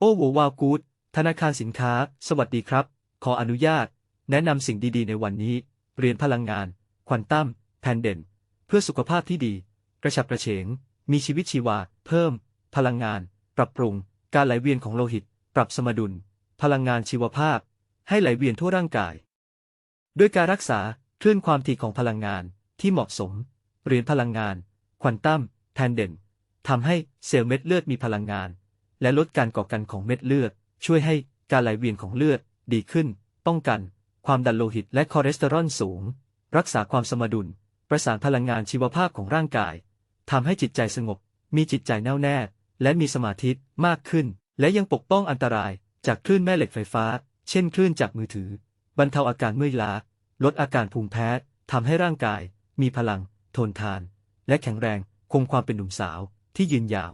โอ้โหวาวกูดธนาคารสินค้า สวัสดีครับ ขออนุญาต แนะนำสิ่งดีๆ ในวันนี้ เรียนพลังงาน ควอนตัมแพนเด่น เพื่อสุขภาพที่ดี กระฉับกระเฉง มีชีวิตชีวา เพิ่ม พลังงาน ปรับปรุง การไหลเวียนของโลหิต ปรับสมดุล พลังงานชีวภาพ ให้ไหลเวียนทั่วร่างกาย ด้วยการรักษาคลื่นความถี่ของพลังงานที่เหมาะสม เรียนพลังงาน ควอนตัมแพนเด่นทำให้เซลล์เม็ดเลือดมีพลังงาน และลดการก่อกันของเม็ดเลือด ช่วยให้การไหลเวียนของเลือดดีขึ้น ป้องกัน ความดันโลหิตและคอเลสเตอรอลสูง รักษาความสมดุล ประสานพลังงานชีวภาพของร่างกายทำให้จิตใจสงบ มีจิตใจแน่วแน่ และมีสมาธิมากขึ้น และยังปกป้องอันตรายจากคลื่นแม่เหล็กไฟฟ้า เช่นคลื่นจากมือถือ บรรเทาอาการเมื่อยล้า ลดอาการภูมิแพ้ทำให้ร่างกาย มีพลัง ทนทาน และแข็งแรง คงความเป็นหนุ่มสาวที่ยืนยาว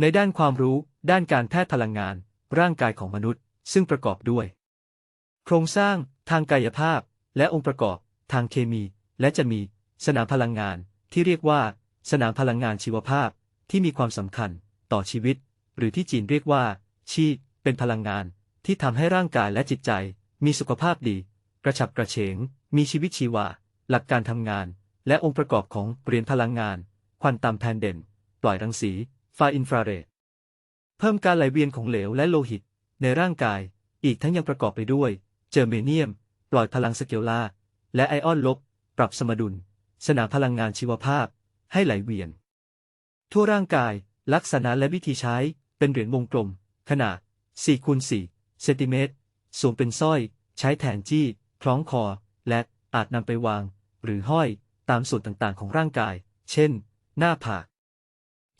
ในด้านความรู้ ด้านการแพทย์พลังงาน ร่างกายของมนุษย์ ซึ่งประกอบด้วย โครงสร้าง ทางกายภาพ และองค์ประกอบ ทางเคมี และจะมี สนามพลังงาน ที่เรียกว่า สนามพลังงานชีวภาพ ที่มีความสำคัญ ต่อชีวิต หรือที่จีนเรียกว่า ชีเป็นพลังงาน ที่ทำให้ร่างกายและจิตใจ มีสุขภาพดี กระฉับกระเฉง มีชีวิตชีวา หลักการทำงาน และองค์ประกอบของเรียนพลังงาน ควอนตัมแพนเด่น ปล่อยรังสี ไฟอินฟราเรด เพิ่มการไหลเวียนของเหลวและโลหิต ในร่างกาย อีกทั้งยังประกอบไปด้วย เจอร์เมเนียม ปล่อยพลังสเกลลา และไอออนลบ ปรับสมดุล สนามพลังงานชีวภาพ ให้ไหลเวียน ทั่วร่างกาย ลักษณะและวิธีใช้ เป็นเหรียญวงกลม ขนาด4คูณ4เซนติเมตรสวมเป็นสร้อย ใช้แทนจี้ คล้องคอ และอาจนำไปวาง หรือห้อย ตามส่วนต่างๆ ของร่างกาย เช่น หน้าผาก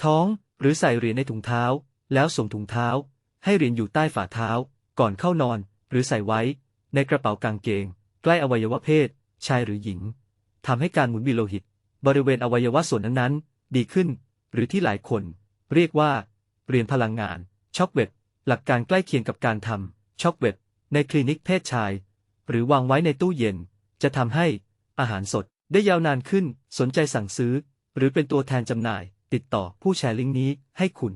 ท้อง หรือใส่เหรียญในถุงเท้า แล้วสวมถุงเท้า ให้เหรียญอยู่ใต้ฝ่าเท้า ก่อนเข้านอน หรือใส่ไว้ ในกระเป๋ากางเกง ใกล้อวัยวะเพศ ชายหรือหญิงทำให้การหมุนเวียนโลหิต บริเวณอวัยวะส่วนนั้นๆ ดีขึ้น หรือที่หลายคน เรียกว่าเรียนพลังงานช็อกเวบหลักการใกล้เคียงกับการทำช็อกเวบในคลินิกเพศชาย หรือวางไว้ในตู้เย็น จะทำให้อาหารสดได้ยาวนานขึ้น สนใจสั่งซื้อ หรือเป็นตัวแทนจำหน่าย ติดต่อผู้แชร์ลิงก์นี้ให้คุณ